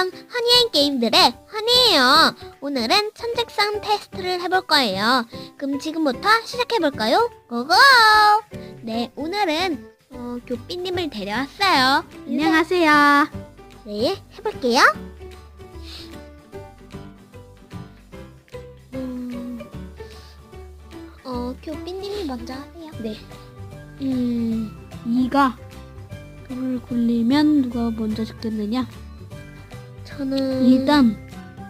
안녕. 허니앤 게임들의 허니예요. 오늘은 천직상 테스트를 해볼 거예요. 그럼 지금부터 시작해볼까요? 고고! 네, 오늘은 어, 교삐님을 데려왔어요. 안녕하세요. 네, 해볼게요. 음, 어, 교삐님이 먼저 하세요. 네. 음, 이가 돌을 굴리면 누가 먼저 죽겠느냐? 저는 일단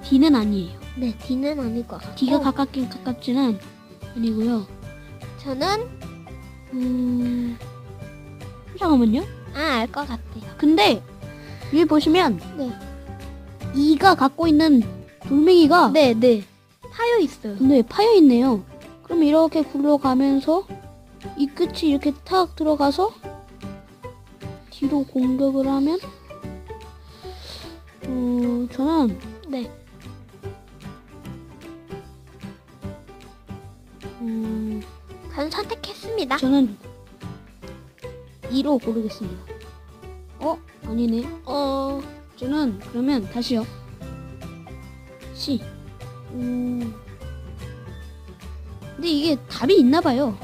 D는 아니에요. 네, D는 아닐 것 같고 D가 가깝긴 가깝지는 아니고요. 저는 음, 잠깐만요. 아, 알 것 같아요. 근데 여기 보시면 네. 이가 갖고 있는 돌멩이가 네, 네. 파여 있어요. 네, 파여 있네요. 그럼 이렇게 굴러가면서 이 끝이 이렇게 탁 들어가서 뒤로 공격을 하면 어, 저는 네. 음, 저는 선택했습니다. 저는 2로 고르겠습니다. 어? 아니네. 어, 저는 그러면 다시요. C. 음. 근데 이게 답이 있나 봐요.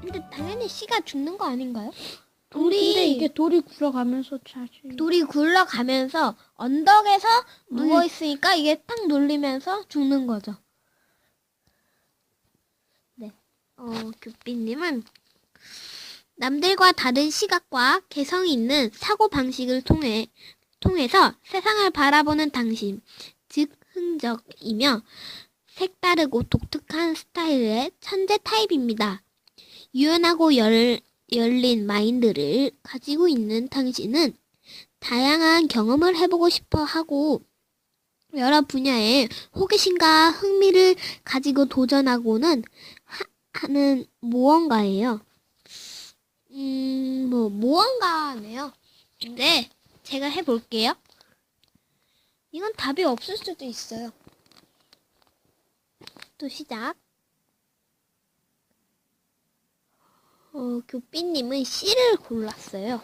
근데 당연히 C가 죽는 거 아닌가요? 돌이 근데 이게 돌이 굴러가면서 사실 돌이 굴러가면서 언덕에서 누워 있으니까 이게 탁 눌리면서 죽는 거죠. 네. 어, 교삐님은 남들과 다른 시각과 개성이 있는 사고 방식을 통해 통해서 세상을 바라보는 당신, 즉 흥적이며 색다르고 독특한 스타일의 천재 타입입니다. 유연하고 열, 열린 마인드를 가지고 있는 당신은 다양한 경험을 해보고 싶어 하고 여러 분야에 호기심과 흥미를 가지고 도전하고는 하, 하는 무언가예요. 음, 뭐 무언가네요. 근데 제가 해볼게요. 이건 답이 없을 수도 있어요. 또 시작. 어, 교삐님은 C를 골랐어요.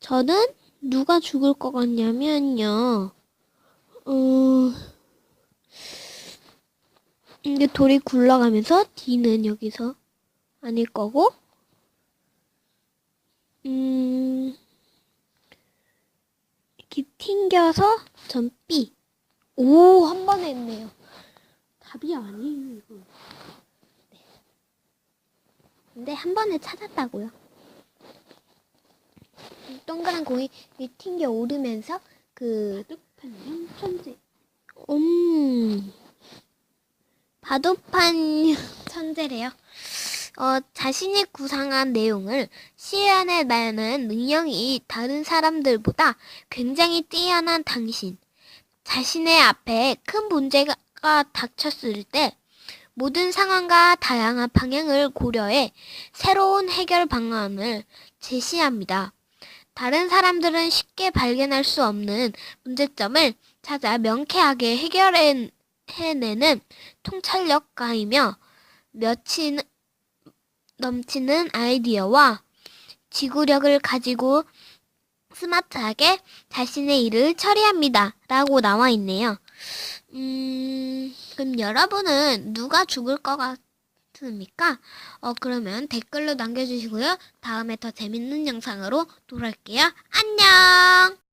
저는 누가 죽을 것 같냐면요. 어, 이게 돌이 굴러가면서 D는 여기서 아닐 거고, 음, 이렇게 튕겨서 전 B. 오, 한 번에 했네요. 답이 아니에요, 이거. 근데 한 번에 찾았다고요. 동그란 공이 이 튕겨 오르면서 그 바둑판 천재. 음, 바둑판 천재래요. 어, 자신이 구상한 내용을 시연해 내는 능력이 다른 사람들보다 굉장히 뛰어난 당신. 자신의 앞에 큰 문제가 닥쳤을 때 모든 상황과 다양한 방향을 고려해 새로운 해결 방안을 제시합니다. 다른 사람들은 쉽게 발견할 수 없는 문제점을 찾아 명쾌하게 해결해내는 통찰력가이며 며칠 넘치는 아이디어와 지구력을 가지고 스마트하게 자신의 일을 처리합니다. 라고 나와 있네요. 음, 그럼 여러분은 누가 죽을 것 같습니까? 어, 그러면 댓글로 남겨주시고요. 다음에 더 재밌는 영상으로 돌아올게요. 안녕!